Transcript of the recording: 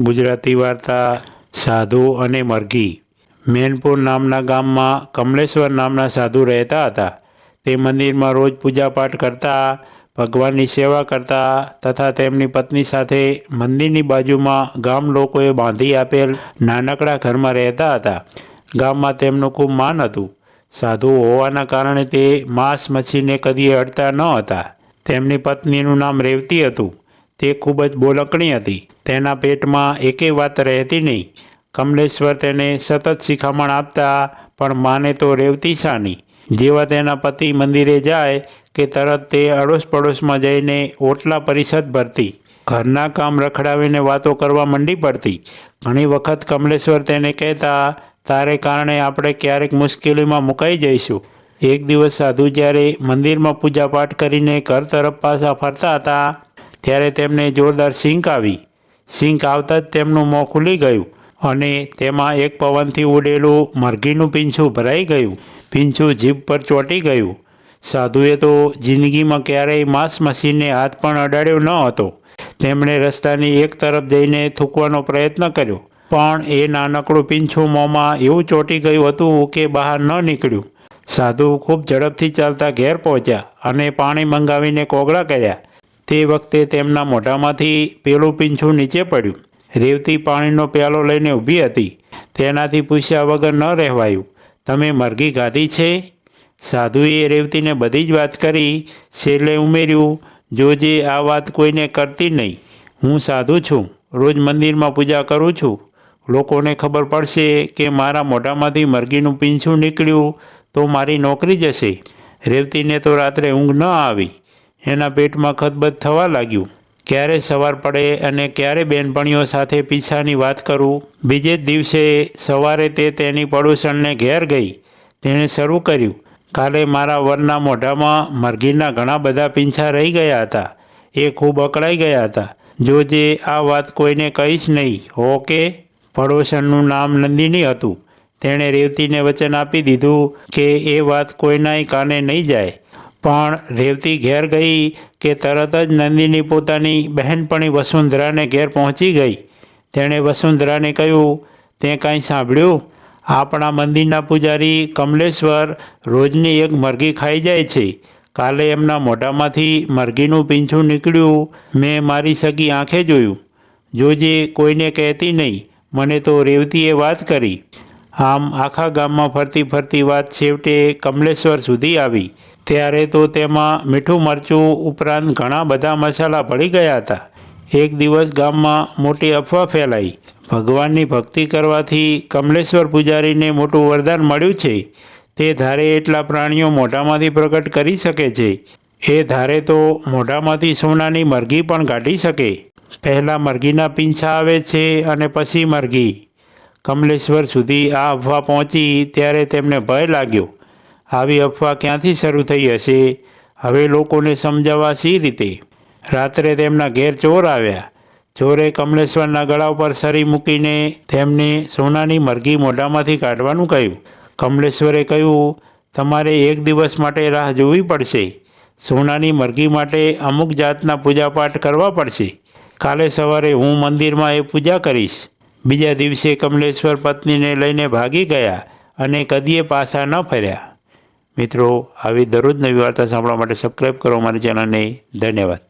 ગુજરાતી વાર્તા, સાધુ અને મરઘી. મેનપુર નામના ગામમાં કમલેશ્વર નામના સાધુ રહેતા હતા. તે મંદિરમાં રોજ પૂજાપાઠ કરતા, ભગવાનની સેવા કરતા તથા તેમની પત્ની સાથે મંદિરની બાજુમાં ગામ લોકોએ બાંધી આપેલ નાનકડા ઘરમાં રહેતા હતા. ગામમાં તેમનું ખૂબ માન હતું. સાધુ હોવાના કારણે તે માંસ મચ્છીને કદી અડતા ન હતા. તેમની પત્નીનું નામ રેવતી હતું. તે ખૂબ જ બોલકણી હતી. તેના પેટમાં એકેય વાત રહેતી નહીં. કમલેશ્વર તેને સતત શિખામણ આપતા પણ માને તો રેવતી સાની. જેવા તેના પતિ મંદિરે જાય કે તરત તે અડોશ પડોશમાં જઈને ઓટલા પરિષદ ભરતી. ઘરના કામ રખડાવીને વાતો કરવા મંડી પડતી. ઘણી વખત કમલેશ્વર તેને કહેતા, તારે કારણે આપણે ક્યારેક મુશ્કેલીમાં મુકાઈ જઈશું. એક દિવસ સાધુ જ્યારે મંદિરમાં પૂજાપાઠ કરીને ઘર તરફ પાછા ફરતા હતા ત્યારે તેમને જોરદાર સિંક આવી. સિંક આવતા જ તેમનું મોં ખુલી ગયું અને તેમાં એક પવનથી ઉડેલું મરઘીનું પીંછું ભરાઈ ગયું. પીંછું જીભ પર ચોંટી ગયું. સાધુએ તો જિંદગીમાં ક્યારેય માંસ મશીનને હાથ પણ અડાડ્યો ન હતો. તેમણે રસ્તાની એક તરફ જઈને થૂકવાનો પ્રયત્ન કર્યો. પણ એ નાનકડું પીંછું મોંમાં એવું ચોંટી ગયું હતું કે બહાર ન નીકળ્યું. સાધુ ખૂબ ઝડપથી ચાલતા ઘેર પહોંચ્યા અને પાણી મંગાવીને કોગળા કર્યા. તે વખતે તેમના મોઢામાંથી પેલું પીંછું નીચે પડ્યું. રેવતી પાણીનો પ્યાલો લઈને ઊભી હતી. તેનાથી પૂછ્યા વગર ન રહેવાયું. તમે મરઘી ગાધી છે? સાધુએ રેવતીને બધી જ વાત કરી. છેલ્લે ઉમેર્યું જોજે આ વાત કોઈને કરતી નહીં, હું સાધુ છું. રોજ મંદિરમાં પૂજા કરું છું. લોકોને ખબર પડશે કે મારા મોઢામાંથી મરઘીનું પીંછું નીકળ્યું તો મારી નોકરી જશે. રેવતીને તો રાત્રે ઊંઘ ન આવી. એના પેટમાં ખતબત થવા લાગ્યું. ક્યારે સવાર પડે અને ક્યારે બેનપણીઓ સાથે પીછાની વાત કરું? બીજે જ દિવસે સવારે તે તેની પડોશણને ઘેર ગઈ. તેણે શરૂ કર્યું. કાલે મારા વરના મોઢામાં મરઘીના ઘણા બધા પીંછા રહી ગયા હતા. એ ખૂબ અકળાઈ ગયા હતા. જોજે આ વાત કોઈને કહીશ નહીં, હો કે? પડોશણનું નામ નંદિની હતું. તેણે રેવતીને વચન આપી દીધું કે એ વાત કોઈનાય કાને નહીં જાય. પણ રેવતી ઘેર ગઈ કે તરત જ નંદિની પોતાની બહેનપણી વસુંધરાને ઘેર પહોંચી ગઈ. તેણે વસુંધરાને કહ્યું, તે કાંઈ સાંભળ્યું? આપણા મંદિરના પૂજારી કમલેશ્વર રોજની એક મરઘી ખાઈ જાય છે. કાલે એમના મોઢામાંથી મરઘીનું પીંછું નીકળ્યું. મેં મારી સગી આંખે જોયું. જોજે, કોઈને કહેતી નહીં. મને તો રેવતીએ વાત કરી. આમ આખા ગામમાં ફરતી ફરતી વાત છેવટે કમલેશ્વર સુધી આવી. ત્યારે તો તેમાં મીઠું મરચું ઉપરાંત ઘણા બધા મસાલા પડી ગયા હતા. એક દિવસ ગામમાં મોટી અફવા ફેલાઈ. ભગવાનની ભક્તિ કરવાથી કમલેશ્વર પૂજારીને મોટું વરદાન મળ્યું છે. તે ધારે એટલા પ્રાણીઓ મોઢામાંથી પ્રગટ કરી શકે છે. એ ધારે તો મોઢામાંથી સોનાની મરઘી પણ કાઢી શકે. પહેલાં મરઘીના પીંછા આવે છે અને પછી મરઘી. કમલેશ્વર સુધી આ અફવા પહોંચી ત્યારે તેમને ભય લાગ્યો. આવી અફવા ક્યાંથી શરૂ થઈ હશે? હવે લોકોને સમજાવવા સી રીતે? રાત્રે તેમના ઘેર ચોર આવ્યા. ચોરે કમલેશ્વરના ગળા ઉપર સરી મૂકીને તેમને સોનાની મરઘી મોઢામાંથી કાઢવાનું કહ્યું. કમલેશ્વરે કહ્યું, તમારે એક દિવસ માટે રાહ જોવી પડશે. સોનાની મરઘી માટે અમુક જાતના પૂજાપાઠ કરવા પડશે. કાલે સવારે હું મંદિરમાં એ પૂજા કરીશ. બીજા દિવસે કમલેશ્વર પત્નીને લઈને ભાગી ગયા અને કદીએ પાછા ન ફર્યા. મિત્રો આવી દરરોજ નવી વાર્તા સાંભળવા માટે સબસ્ક્રાઈબ કરો મારી ચેનલને ધન્યવાદ.